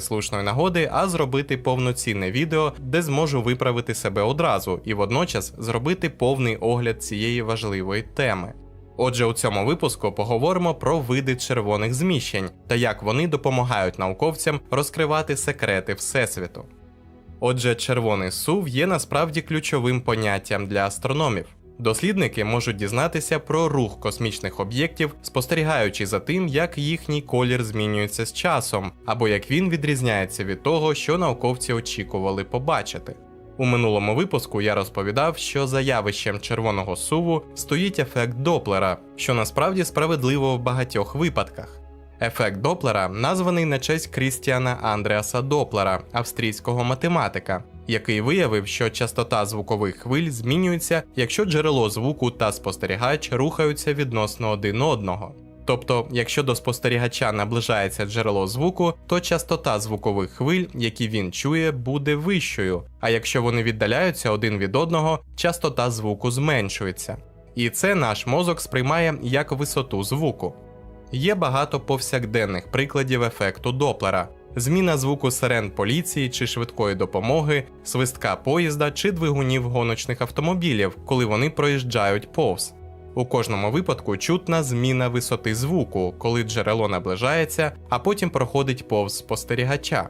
слушної нагоди, а зробити повноцінне відео, де зможу виправити себе одразу і водночас зробити повний огляд цієї важливої теми. Отже, у цьому випуску поговоримо про види червоних зміщень та як вони допомагають науковцям розкривати секрети Всесвіту. Отже, червоний сув є насправді ключовим поняттям для астрономів. Дослідники можуть дізнатися про рух космічних об'єктів, спостерігаючи за тим, як їхній колір змінюється з часом, або як він відрізняється від того, що науковці очікували побачити. У минулому випуску я розповідав, що за явищем червоного суву стоїть ефект Доплера, що насправді справедливо в багатьох випадках. Ефект Доплера названий на честь Крістіана Андреаса Доплера, австрійського математика, який виявив, що частота звукових хвиль змінюється, якщо джерело звуку та спостерігач рухаються відносно один одного. Тобто, якщо до спостерігача наближається джерело звуку, то частота звукових хвиль, які він чує, буде вищою, а якщо вони віддаляються один від одного, частота звуку зменшується. І це наш мозок сприймає як висоту звуку. Є багато повсякденних прикладів ефекту Доплера: зміна звуку сирен поліції чи швидкої допомоги, свистка поїзда чи двигунів гоночних автомобілів, коли вони проїжджають повз. У кожному випадку чутна зміна висоти звуку, коли джерело наближається, а потім проходить повз спостерігача.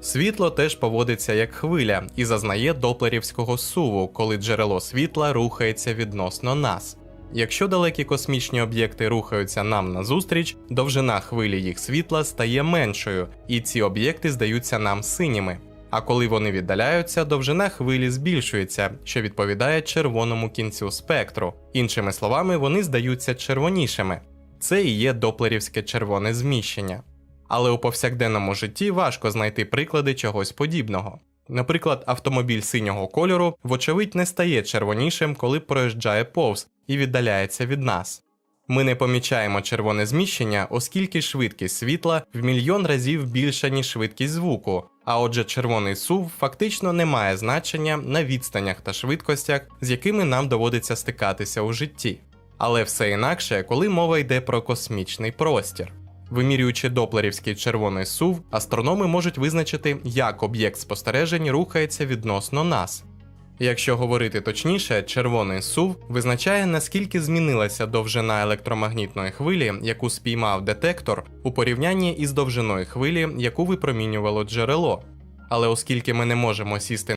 Світло теж поводиться як хвиля і зазнає доплерівського суву, коли джерело світла рухається відносно нас. Якщо далекі космічні об'єкти рухаються нам назустріч, довжина хвилі їх світла стає меншою, і ці об'єкти здаються нам синіми. А коли вони віддаляються, довжина хвилі збільшується, що відповідає червоному кінцю спектру. Іншими словами, вони здаються червонішими. Це і є доплерівське червоне зміщення. Але у повсякденному житті важко знайти приклади чогось подібного. Наприклад, автомобіль синього кольору, вочевидь, не стає червонішим, коли проїжджає повз і віддаляється від нас. Ми не помічаємо червоне зміщення, оскільки швидкість світла в мільйон разів більша, ніж швидкість звуку, а отже, червоний сув фактично не має значення на відстанях та швидкостях, з якими нам доводиться стикатися у житті. Але все інакше, коли мова йде про космічний простір. Вимірюючи доплерівський червоний сув, астрономи можуть визначити, як об'єкт спостережень рухається відносно нас. Якщо говорити точніше, червоний сув визначає, наскільки змінилася довжина електромагнітної хвилі, яку спіймав детектор, у порівнянні із довжиною хвилі, яку випромінювало джерело. Але оскільки ми не можемо сісти